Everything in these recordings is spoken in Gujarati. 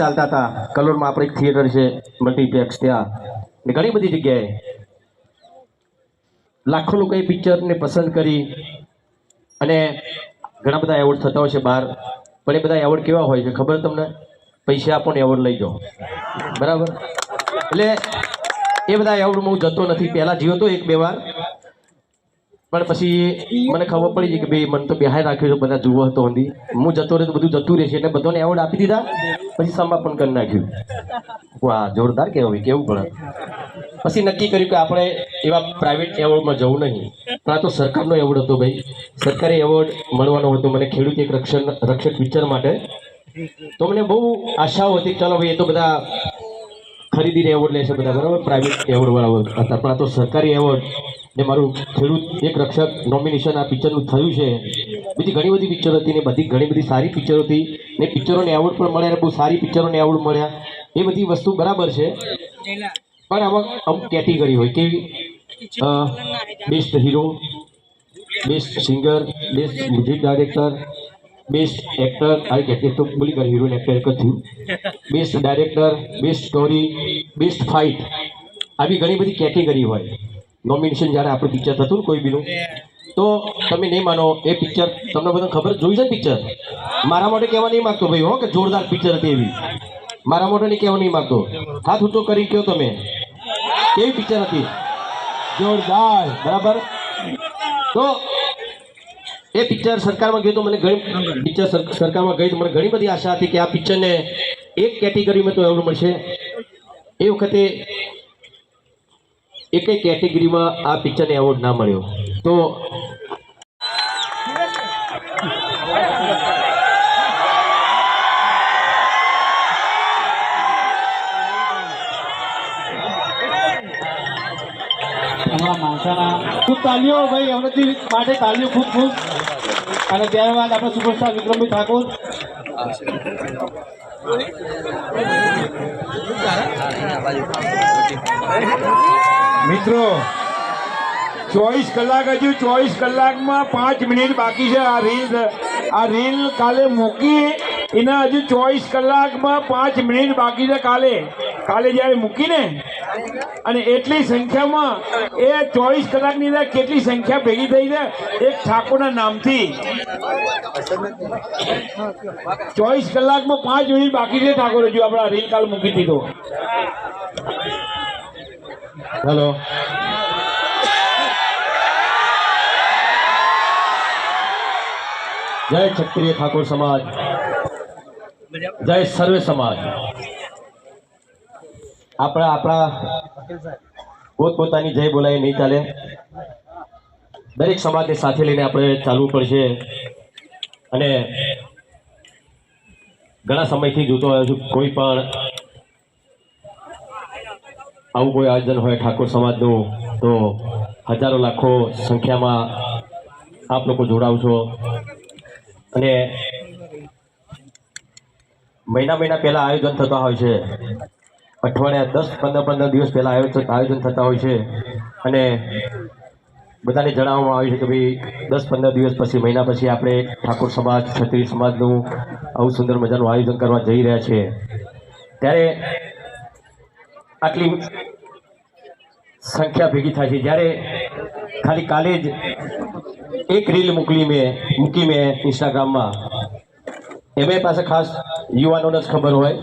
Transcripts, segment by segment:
ચાલતા હતા. કલોલમાં આપણે એક થિયેટર છે મલ્ટીપ્લેક્સ ત્યાં. ઘણી બધી જગ્યાએ લાખો લોકોએ પિક્ચરને પસંદ કરી અને ઘણા બધા એવોર્ડ થતા હોય છે બહાર. પણ એ બધા એવોર્ડ કેવા હોય છે ખબર તમને? પૈસા આપો ને એવોર્ડ લઈ જાઓ. બરાબર? એટલે એ બધા એવોર્ડમાં હું જતો નથી. પહેલાં જીવતો એક બે વાર. પણ પછી મને ખબર પડી છે કે ભાઈ મને તો બેહાય રાખ્યો છે, બધા જુઓ હતો હું જતો રહે તો બધું જતું રહેશે. એટલે બધાને એવોર્ડ આપી દીધા. પછી સમાપન કરી નાખ્યું. વાહ, જોરદાર કહેવાય, કેવું પડે પછી નક્કી કર્યું કે આપણે એવા પ્રાઇવેટ એવોર્ડમાં જવું નહીં. પણ આ તો સરકારનો એવોર્ડ હતો ભાઈ. સરકારે એવોર્ડ મળવાનો હતો. મને ખેડૂત એક રક્ષણ, રક્ષક પિક્ચર માટે. તો મને બહુ આશાઓ હતી ચાલો ભાઈ, એ તો બધા ખરીદીને એવોર્ડ લેશે બધા, બરાબર? પ્રાઇવેટ એવોર્ડ વાળા હતા. પણ આ તો સરકારી એવોર્ડ ને મારું ખેડૂત એક રક્ષક નોમિનેશન આ પિક્ચરનું થયું છે. બીજી ઘણી બધી પિક્ચર હતી ને બધી ઘણી બધી સારી પિક્ચરો હતી ને પિક્ચરોને એવોર્ડ પણ મળ્યા અને બહુ સારી પિક્ચરોને એવોર્ડ મળ્યા. એ બધી વસ્તુ બરાબર છે. પણ આમાં અમુક કેટેગરી હોય કેવી best hero best singer best music director best actor આ કેટેગરી તો બોલી ગયા હીરો એક્ટર એક થયું. Best director best story best fight આવી ઘણી બધી કેટેગરી હોય. નોમિનેશન જ્યારે આપણું પિક્ચર થતું કોઈ બીનું તો તમે નહીં માનો, એ પિક્ચર તમને બધાને ખબર જોઈ છે ને પિક્ચર મારા માટે કહેવા નહીં માગતો ભાઈ હો કે જોરદાર પિક્ચર હતી એવી. મારા માટે નહીં કહેવા નહીં માગતો. હાથ ઊંચો કરી કહો તમે. કેવી પિક્ચર હતી? જોરદાર, બરાબર? તો એ પિક્ચર સરકારમાં ગયું તો મને ઘણી પિક્ચર સરકારમાં ગઈ તો મને ઘણી બધી આશા હતી કે આ પિક્ચરને એક કેટેગરીમાં તો એવોર્ડ મળશે. એ વખતે એક કેટેગરીમાં આ પિક્ચરને એવોર્ડ ના મળ્યો. તો ખૂબ તાલીઓ ભાઈ અમૃતજી માટે તાલીઓ ખૂબ ખૂબ. અને ત્યારબાદ આપણે સુપરસ્ટાર વિક્રમભાઈ ઠાકોર. મિત્રો ચોવીસ કલાક હજુ ચોવીસ કલાકમાં પાંચ મિનિટ બાકી છે આ રીલ. આ રીલ કાલે મૂકી. એના હજુ ચોવીસ કલાકમાં પાંચ મિનિટ બાકી છે કાલે. કાલે જ્યારે મૂકીને. અને એટલી સંખ્યામાં એ ચોવીસ કલાકની અંદર કેટલી સંખ્યા ભેગી થઈ છે? એક ઠાકોરના નામથી. ચોવીસ કલાકમાં પાંચ મિનિટ બાકી છે ઠાકોર હજુ આપણે રીલ કાલ મૂકી દીધો. હેલો. જય ક્ષત્રિય ઠાકોર સમાજ. જય સર્વે સમાજ. આપણા આપણા પોતપોતાની જય બોલાય, નહીં ચાલે. દરેક સમાજને સાથે લઈને આપણે ચાલવું પડશે. અને ઘણા સમયથી જોતો આવ્યો છું, કોઈ પણ આવું કોઈ આયોજન હોય ઠાકોર સમાજનું, તો હજારો લાખો સંખ્યામાં આપ લોકો જોડાવશો. અને મહિના મહિના પહેલા આયોજન થતા હોય છે. અઠવાડિયા દસ, પંદર પંદર દિવસ પહેલા આયોજન આયોજન થતા હોય છે. અને બધાને જણાવવામાં આવે છે કે ભાઈ, દસ, પંદર દિવસ પછી, મહિના પછી આપણે ઠાકોર સમાજ, ક્ષત્રિય સમાજનું આવું સુંદર મજાનું આયોજન કરવા જઈ રહ્યા છે ત્યારે આટલી સંખ્યા ભેગી થાય છે. જ્યારે ખાલી કાલે જ એક રીલ મોકલી મેં, મૂકી મેં ઇન્સ્ટાગ્રામમાં એમાં પાસે ખાસ યુવાનોને જ ખબર હોય.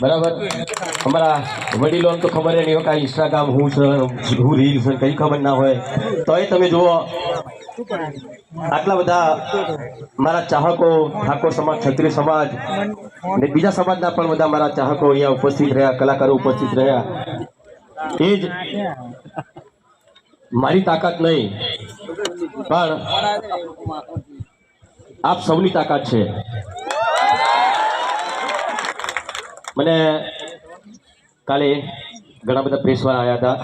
બરાબર? અમારા વડીલોને તો ખબર નહીં હોય કે ઇન્સ્ટાગ્રામ હું છે, હું રીલ છે, કંઈ ખબર ના હોય. તોય તમે જુઓ, આટલા બધા મારા ચાહકો, ઠાકોર સમાજ, ક્ષત્રિય સમાજ અને બીજા સમાજના પણ બધા મારા ચાહકો અહીંયા ઉપસ્થિત રહ્યા, કલાકારો ઉપસ્થિત રહ્યા. એ જ મારી તાકાત નહીં. પણ આપ સૌની તાકાત છે. મને કાલે ઘણા બધા પ્રેસવાળા આવ્યા હતા.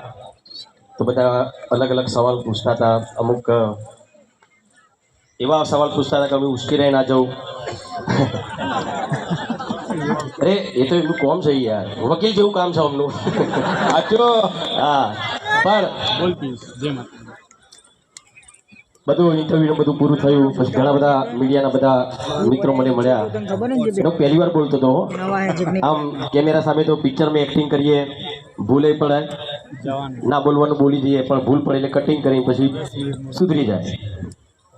તો બધા અલગ અલગ સવાલ પૂછતા હતા. અમુક એવા સવાલ પૂછતા હતા કે અમે ઉશ્કેરાઈ ના જાઉં. અરે એ તો એમનું કોમ છે યાર. વકીલ જેવું કામ છે અમનું. સાચો હા. પણ બધું ઇન્ટરવ્યુ બધું પૂરું થયું. પછી ઘણા બધા મીડિયાના બધા મિત્રો મને મળ્યા. હું પહેલી વાર બોલતો હતો. આમ કેમેરા સામે તો પિક્ચરમાં એક્ટિંગ કરીએ, ભૂલે પડે ના બોલવાનું બોલી જઈએ, પણ ભૂલ પડે એટલે કટિંગ કરી પછી સુધરી જાય.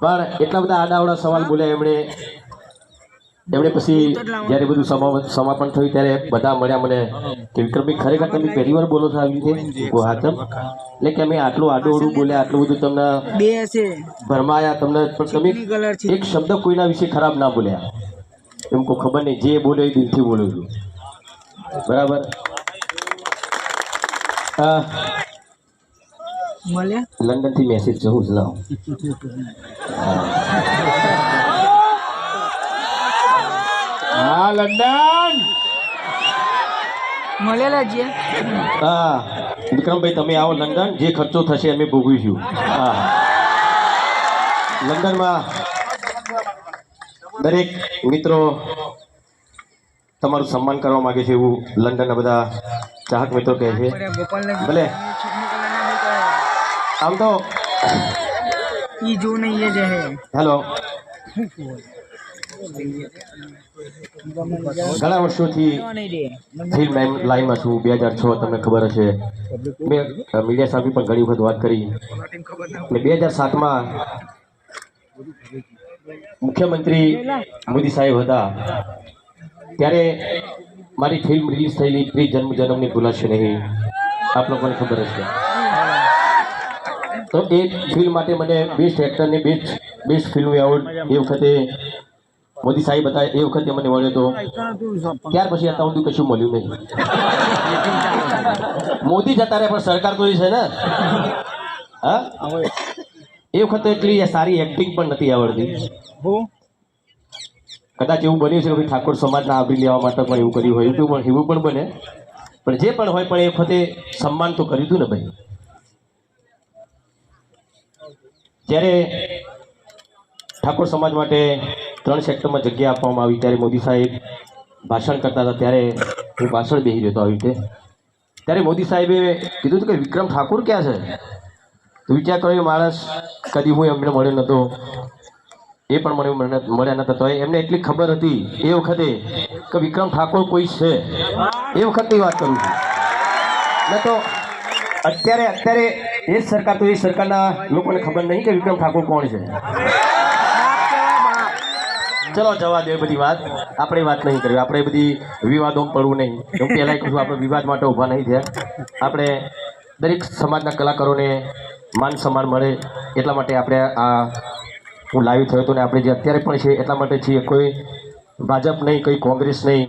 પણ એટલા બધા આડાવડા સવાલ બોલ્યા એમણે. એમણે પછી જ્યારે બધું સમા- સમાપન થયું ત્યારે બધા મળ્યા મને કે વિક્રમભાઈ ખરેખર તમે પહેલી વાર બોલો છો આવી રીતે? ચમ. એટલે કે અમે આટલું આડું બોલ્યા આટલું બધું તમને બે છે ભરમાયા તમને પણ તમે એક શબ્દ કોઈના વિશે ખરાબ ના બોલ્યા. એમ કોઈ ખબર નહીં જે બોલ્યો એ દિલથી બોલું છું. બરાબર? લંડનથી મેસેજ જવું જ લાવ. હા લંડન. મળેલા છે. હા. વિક્રમભાઈ તમે આવો લંડન. જે ખર્ચો થશે અમે ભોગવીશું. હા. લંડનમાં દરેક મિત્રો તમારું સન્માન કરવા માંગે છે એવું લંડનના બધા ચાહક મિત્રો કહે છે. ભલે. આમ તો ઈ જો નહીં એ જે હેલો. ઘણા વર્ષોથી ફિલ્મ લાઈનમાં છું. બે હજાર છ તમને ખબર હશે. મેં મીડિયા સાથે પણ ઘણી વખત વાત કરી. અને બે હજાર સાતમાં મુખ્યમંત્રી મોદી સાહેબ હતા. ત્યારે મારી ફિલ્મ રિલીઝ થયેલી પ્રી જન્મ જન્મની ભૂલાશે નહીં. આપ લોકોને ખબર હશે. તો એ ફિલ્મ માટે મને બેસ્ટ એક્ટરને બેસ્ટ બેસ્ટ ફિલ્મ એવોર્ડ એ વખતે મોદી સાહેબ હતા એ વખતે મને મળ્યો હતો. ત્યાર પછી અત્યાર સુધી કશું મળ્યું નહીં. મોદી જતા રહે પણ સરકાર તો છે ને. હા? એ વખતે એટલી સારી એક્ટિંગ પણ નથી આવડતી. કદાચ એવું બન્યું છે કે ઠાકોર સમાજના આવરી લેવા માટે પણ એવું કર્યું હોય એવું પણ એવું પણ બને. પણ જે પણ હોય પણ એ વખતે સન્માન તો કર્યું હતું ને ભાઈ. જ્યારે ઠાકોર સમાજ માટે ત્રણ સેક્ટરમાં જગ્યા આપવામાં આવી. ત્યારે મોદી સાહેબ ભાષણ કરતા હતા. ત્યારે હું પાછળ બેસી રહ્યો હતો આવી રીતે. ત્યારે મોદી સાહેબે કીધું હતું કે, વિક્રમ ઠાકોર ક્યાં છે? તો વિચાર કર્યો માણસ કદી હું એમને મળ્યો નહોતો એ પણ મને મળ્યા નહોતા તો એમને એટલી ખબર હતી એ વખતે કે, વિક્રમ ઠાકોર કોઈ છે? એ વખતની વાત કરું છું. ન તો અત્યારે અત્યારે એ જ સરકાર તો, એ સરકારના લોકોને ખબર નહીં કે વિક્રમ ઠાકોર કોણ છે. ચલો જવા દે બધી વાત. આપણે વાત નહીં કરવી આપણે બધી વિવાદો પડવું નહીં. હું પહેલાં કહું છું આપણે વિવાદ માટે ઊભા નહીં થયા. આપણે દરેક સમાજના કલાકારોને માન સન્માન મળે એટલા માટે આપણે આ હું લાઈવ થયો હતો ને આપણે જે અત્યારે પણ છે એટલા માટે છીએ. કોઈ ભાજપ નહીં, કોઈ કોંગ્રેસ નહીં.